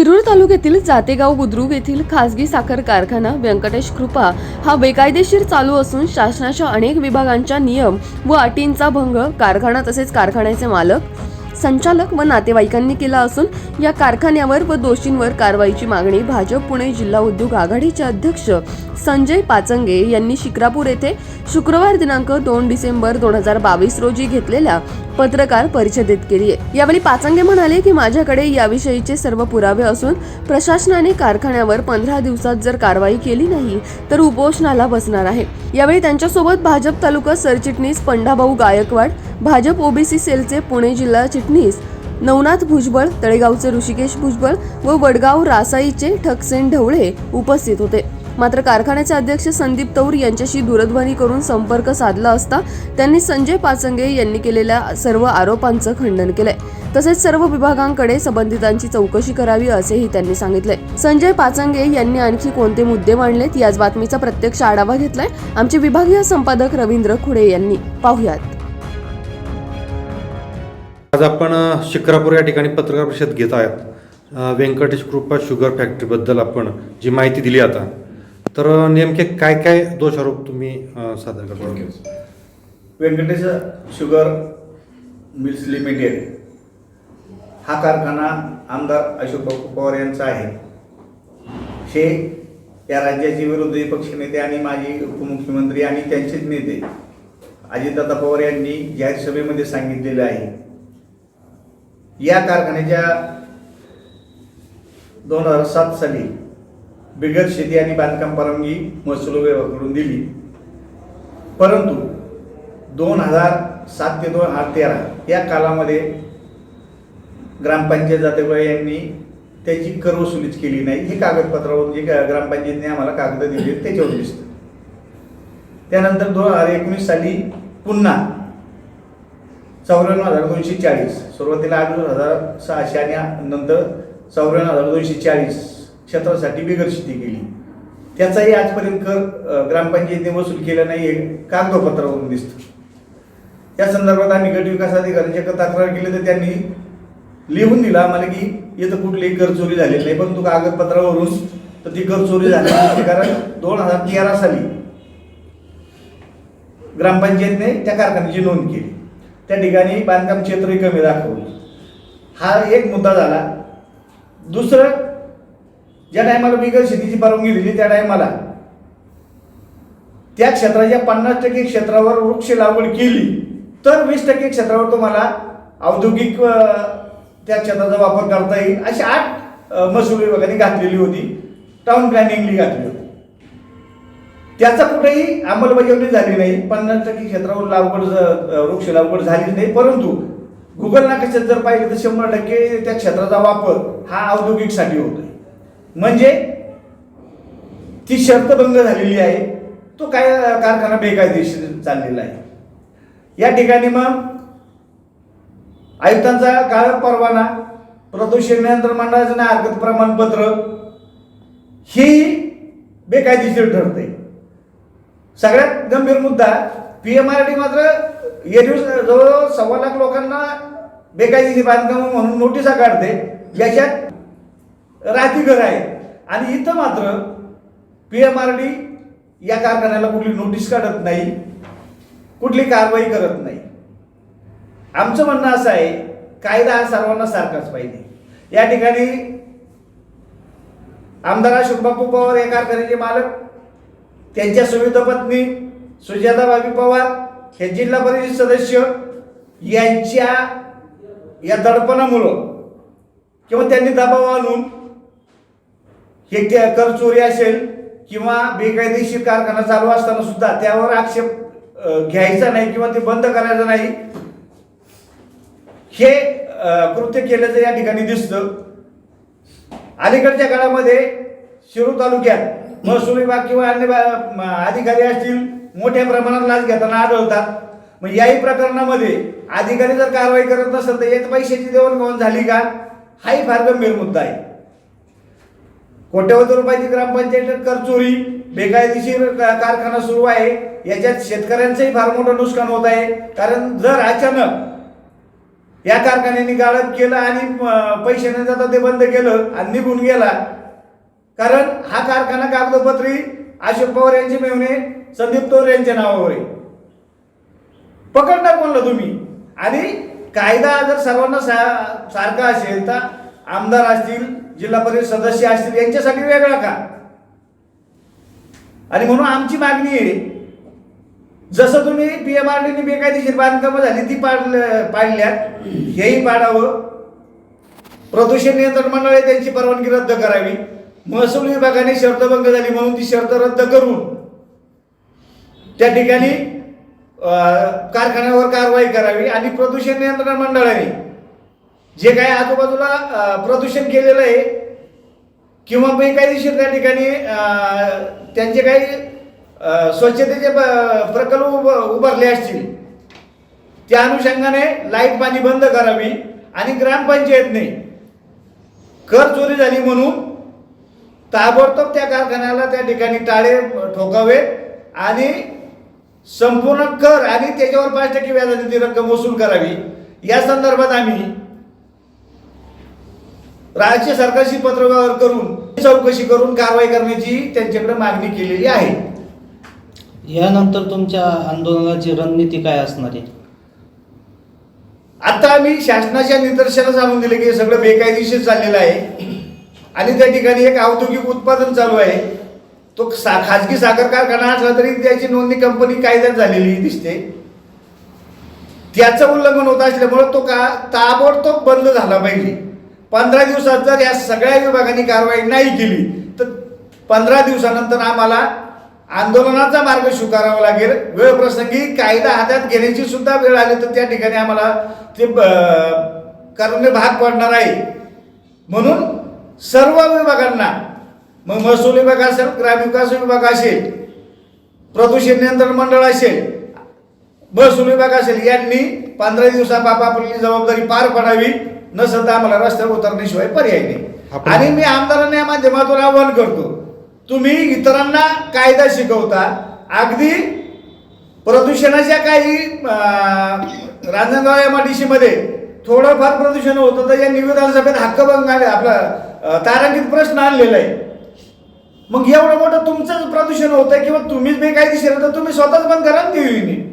शिरूर तालुक्यातील जातेगाव बुद्रुक येथील खासगी साखर कारखाना व्यंकटेश कृपा हा बेकायदेशीर चालू असून शासनाच्या अनेक विभागांच्या नियम व अटींचा भंग कारखाना तसेच कारखान्याचे मालक संचालक व नातेवाईकांनी केला असून या कारखान्यावर व दोषींवर कारवाईची मागणी भाजप पुणे जिल्हा उद्योग आघाडीचे अध्यक्ष संजय पाचंगे यांनी शिक्रापूर येथे शुक्रवार दिनांक दोन डिसेंबर दोन हजार बावीस रोजी घेतलेल्या पत्रकार परिषदेत केली आहे. यावेळी पाचंगे म्हणाले की माझ्याकडे याविषयीचे सर्व पुरावे असून प्रशासनाने कारखान्यावर पंधरा दिवसात जर कारवाई केली नाही तर उपोषणाला बसणार आहे. यावेळी त्यांच्यासोबत भाजप तालुका सरचिटणीस पंडाभाऊ गायकवाड भाजप ओबीसी सेलचे पुणे जिल्हा चिटणीस नवनाथ भुजबळ तळेगावचे ऋषिकेश भुजबळ व वडगाव रासाईचे ठकसेन ढवळे उपस्थित होते. मात्र कारखान्याचे अध्यक्ष संदीप तौर यांच्याशी दूरध्वनी करून संपर्क साधला असता त्यांनी संजय पाचंगे यांनी केलेल्या सर्व आरोपांचं खंडन केलंय. तसेच सर्व विभागांकडे संबंधितांची चौकशी करावी असेही त्यांनी सांगितले संजय पाचंगे यांनी आणखी कोणते मुद्दे मांडलेत याच बातमीचा प्रत्यक्ष आढावा घेतलाय आमचे विभागीय संपादक रवींद्र खुडे यांनी. पाहुयात. आज आपण शिक्रापूर या ठिकाणी पत्रकार परिषद घेत आहोत. व्यंकटेश कृपा शुगर फॅक्टरीबद्दल आपण जी माहिती दिली आता तर नेमके काय काय दोषारोप तुम्ही अ, सादर करता? व्यंकटेश शुगर मिल्स लिमिटेड हा कारखाना आमदार अशोक बापू पवार यांचा आहे. हे या राज्याचे विरोधी पक्षनेते आणि माजी उपमुख्यमंत्री आणि त्यांचेच नेते अजितदादा पवार यांनी जाहीर सभेमध्ये सांगितलेलं आहे. या कारखान्याच्या दोन हजार सात साली बिगर शेती आणि बांधकाम परवानगी महसूल विभागाकडून दिली. परंतु दोन हजार सात ते दोन हजार तेरा या कालामध्ये ग्रामपंचायत जातेबाई यांनी त्याची कर वसुलीच केली नाही. हे कागदपत्रावरून जे का- ग्रामपंचायतीने आम्हाला कागद दिले त्याच्यावर दिसतं. त्यानंतर दोन हजार एकोणीस साली पुन्हा चौऱ्याण्णव हजार दोनशे चाळीस सुरुवातीला आठ हजार सहाशे आणि नंतर चौऱ्याण्णव हजार दोनशे चाळीस क्षेत्रासाठी बिगर शेती केली. त्याचाही आजपर्यंत कर ग्रामपंचायतीने वसूल केला नाही हे कागदपत्रावरून दिसतं. या संदर्भात आम्ही गट विकास अधिकाऱ्यांच्या तक्रार केली तर त्यांनी लिहून दिला आम्हाला की इथं कुठलीही कर चोरी झालेली नाही परंतु कागदपत्रावरून तर ती कर चोरी झाली कारण दोन हजार तेरा साली ग्रामपंचायतने त्या कारखान्याची नोंद केली. त्या ठिकाणी बांधकाम क्षेत्रही कमी दाखवलं. हा एक मुद्दा झाला. दुसरं ज्या टायमाला बिगर शेतीची परवानगी दिली त्या टायमाला त्या क्षेत्राच्या पन्नास टक्के क्षेत्रावर वृक्ष लागवड केली तर वीस टक्के क्षेत्रावर तुम्हाला औद्योगिक त्या क्षेत्राचा वापर करता येईल. अशी आठ महसूल विभागाने घातलेली होती. टाउन प्लॅनिंगली घातली होती. त्याचा कुठेही अंमलबजावणी झाली नाही. पन्नास टक्के क्षेत्रावर लागवड वृक्ष लागवड झाली नाही. परंतु गुगल नाकाशात जर पाहिलं तर शंभर टक्के त्या क्षेत्राचा वापर हा औद्योगिकसाठी होतोय. म्हणजे ती शर्तभंग झालेली आहे. तो काय कारखाना बेकायदेशीर चाललेला आहे. या ठिकाणी मग आयुक्तांचा काळ परवाना प्रदूषण नियंत्रण मंडळाचं हरकत प्रमाणपत्र ही बेकायदेशीर ठरते सगळ्यात गंभीर मुद्दा पी एम आर डी मात्र एरवी जवळजवळ सव्वा लाख लोकांना बेकायदेशीर बांधकाम म्हणून नोटिसा काढते. याच्यात राहती घर आहे आणि इथं मात्र पी एम आर डी या कारखान्याला कुठली नोटीस काढत नाही कुठली कारवाई करत नाही. आमचं म्हणणं असं आहे कायदा हा सर्वांना सारखाच पाहिजे. या ठिकाणी आमदार अशोक बापू पवार या कारखान्याचे मालक त्यांच्या सुविधा पत्नी सुजाता बाबी पवार हे जिल्हा परिषद सदस्य यांच्या या दडपणामुळं किंवा त्यांनी दबाव आणून हे कर चोरी असेल किंवा बेकायदेशीर कारखाना चालू असताना सुद्धा त्यावर आक्षेप घ्यायचा नाही किंवा ते बंद करायचं नाही. हे कृत्य केल्याचं या ठिकाणी दिसतं. अलीकडच्या काळामध्ये शिरूर तालुक्यात महसूल विभाग किंवा अन्य अधिकारी असतील मोठ्या प्रमाणात लाच घेताना आढळतात. मग याही प्रकरणामध्ये अधिकारी जर कारवाई करत नसेल तर यात पैशाची देवाणघेवाण झाली का? हाही फार गंभीर मुद्दा आहे. कोट्यवधी रुपयाची ग्रामपंचायत कर चोरी बेकायदेशीर कारखाना सुरू आहे. याच्यात शेतकऱ्यांचंही फार मोठं नुकसान होत आहे. कारण जर अचानक या कारखान्याने गाळप केलं आणि पैसे न जाता ते बंद केलं आणि निघून गेला कारण हा कारखाना कागदोपत्री अशोक पवार यांचे मेवणे संदीप तोर यांच्या नावावर आहे. पकडणार म्हणलं तुम्ही? आणि कायदा जर सर्वांना सा- सारखा असेल तर आमदार असतील जिल्हा परिषद सदस्य असतील यांच्यासाठी वेगळा का? आणि म्हणून आमची मागणी आहे जसं तुम्ही पी एम आर डीने बेकायदेशीर बांधकामं झाली ती पाड पाडल्यात हेही पाडावं. प्रदूषण नियंत्रण मंडळ त्यांची परवानगी रद्द करावी. महसूल विभागाने शर्तभंग झाली म्हणून ती शर्त रद्द करून त्या ठिकाणी कारखान्यावर कारवाई करावी आणि प्रदूषण नियंत्रण मंडळाने जे काही आजूबाजूला प्रदूषण केलेलं आहे किंवा बेकायदेशीर त्या ठिकाणी त्यांचे काही स्वच्छतेचे ब- प्रकल्प उभ- उभारले असतील त्या अनुषंगाने लाइट पाणी बंद करावी आणि ग्रामपंचायतने कर चोरी झाली म्हणून ताबडतोब त्या कारखान्याला त्या ठिकाणी टाळे ठोकावे आणि संपूर्ण कर आणि त्याच्यावर पाच टक्के व्याजाने ती रक्कम वसूल करावी. या संदर्भात आम्ही राज्य सरकारशी पत्रव्यवहार करून चौकशी करून कारवाई करण्याची त्यांच्याकडे मागणी केलेली आहे. यानंतर तुमच्या आंदोलनाची रणनीती काय असणार आहे? आता आम्ही शासनाच्या निदर्शनास आणून दिले की हे सगळं बेकायदेशीर चाललेलं आहे. आणि त्या ठिकाणी एक औद्योगिक उत्पादन चालू आहे. तो सा खाजगी साखर कारखाना असला तरी त्याची नोंदणी कंपनी कायद्यात झालेली दिसते. त्याचं उल्लंघन होत असल्यामुळे तो का ताबडतोब बंद झाला पाहिजे. पंधरा दिवसात जर या सगळ्या विभागांनी कारवाई नाही केली तर पंधरा दिवसानंतर आम्हाला आंदोलनाचा मार्ग स्वीकारावा लागेल. वेळ प्रसंगी कायदा हातात घेण्याची सुद्धा वेळ आली तर त्या ठिकाणी आम्हाला ते करणे भाग पडणार आहे. म्हणून सर्व विभागांना मग महसूल विभाग असेल ग्रामविकास विभाग असेल प्रदूषण नियंत्रण मंडळ असेल महसूल विभाग असेल यांनी पंधरा दिवसात आपापली जबाबदारी पार पाडावी. नसेल तर आम्हाला रस्त्यावर उतरण्याशिवाय पर्याय नाही. आणि मी आमदारांना या माध्यमातून आवाहन करतो तुम्ही इतरांना कायदा शिकवता अगदी प्रदूषणाच्या काही अं, Ranjangaon M I D C मध्ये थोडंफार प्रदूषण होतं तर या निवेदन सभेत हक्कभंग आले आपला तारांकित प्रश्न आणलेला आहे. मग एवढं मोठं तुमचं प्रदूषण होतंय किंवा तुम्हीच बेकायदेशीर तर तुम्ही स्वतःच बंद करा ती युनिट